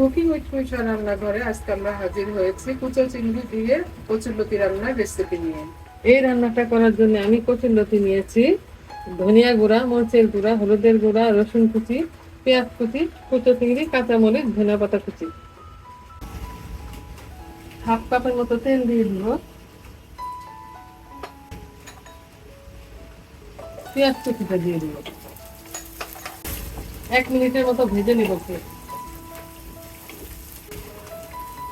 Cooking with কুইশা রান্নাঘরে আজকে আমরা হাজির হয়েছি কুচো চিংড়ি দিয়ে কচুরলতি রান্নার রেসিপি নিয়ে। এই রান্নাটা করার জন্য আমি কচুরলতি নিয়েছি, ধনিয়া গুঁড়া, মরিচের গুঁড়া, হলুদের গুঁড়া, রসুন কুচি, পেঁয়াজ কুচি, কুচো চিংড়ি, কাঁচামরিচ, ধনিয়া পাতা কুচি। হাফ কাপের মতো তেল দিয়ে দিব। পেঁয়াজ কুচিটা দিয়ে দিব। এক মিনিটের মতো ভেজে নিব। একটু।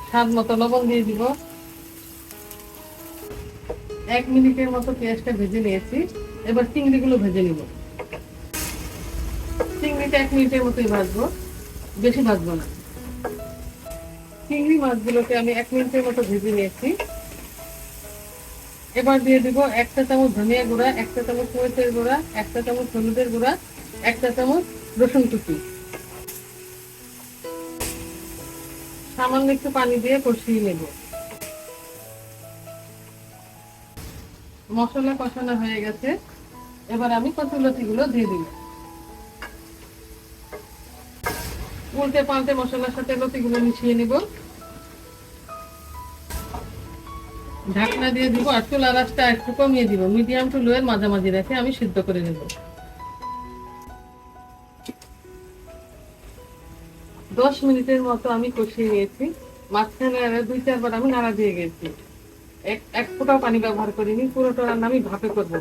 স্বাদ মতো লবণ দিয়ে দিব। এক মিনিটের মতো পেঁয়াজটা ভেজে নিয়েছি। এবার চিংড়িগুলো ভেজে নিব। চিংড়িটা এক মিনিটের মতোই ভাজবো। বেশি ভাজবো না। চিংড়ি মাছগুলোকে আমি এক মিনিটের মতো ভেজে নিয়েছি। এবার দিয়ে দিব একটা চামচ ধনিয়া গুঁড়া একটা চামচ মরিচের গুঁড়া একটা চামচ হলুদের গুঁড়া একটা চামচ রসুন কুচি। সামান্য একটু পানি দিয়ে কষিয়ে নেব। মশলা কষানো হয়ে গেছে। এবার আমি কচুলতি গুলো দিয়ে দিই উল্টে পাল্টে মশলার সাথে লতিগুলো মিশিয়ে নিব। ঢাকনা দিয়ে দিব আর চুলা রাসটা একটু কমিয়ে দিব। মিডিয়াম টু লো এর মাঝামাঝি রেখে আমি সিদ্ধ করে নেব। দশ মিনিটের মতো আমি কষিয়ে নিয়েছি। মাঝখানে দুই, চারবার আমি নাড়া দিয়ে গেছি। এক এক ফোঁটাও পানি ব্যবহার করিনি, পুরোটা রান্না আমি ভাপে করব।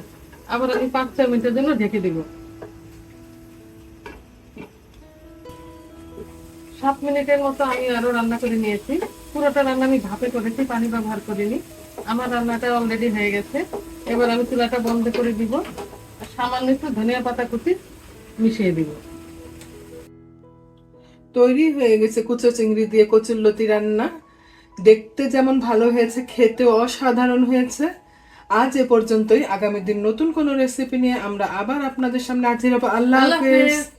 আবার আমি পাঁচ, ছয় মিনিটের জন্য ঢেকে দিব। সাত মিনিটের মতো আমি আরও রান্না করে নিয়েছি। পুরোটা রান্না আমি ভাপে করেছি, পানি ব্যবহার করিনি। আমার রান্নাটা অলরেডি হয়ে গেছে। এবার আমি চুলাটা বন্ধ করে দিব। সামান্য একটু ধনিয়া পাতা কুচি মিশিয়ে দিব। তৈরি হয়ে গেছে কুচো চিংড়ি দিয়ে কচুল্লতি রান্না। দেখতে যেমন ভালো হয়েছে খেতে অসাধারণ হয়েছে। আজ এ পর্যন্তই। আগামী দিন নতুন কোনো রেসিপি নিয়ে আমরা আবার আপনাদের সামনে হাজির হব। আল্লাহ হাফেজ।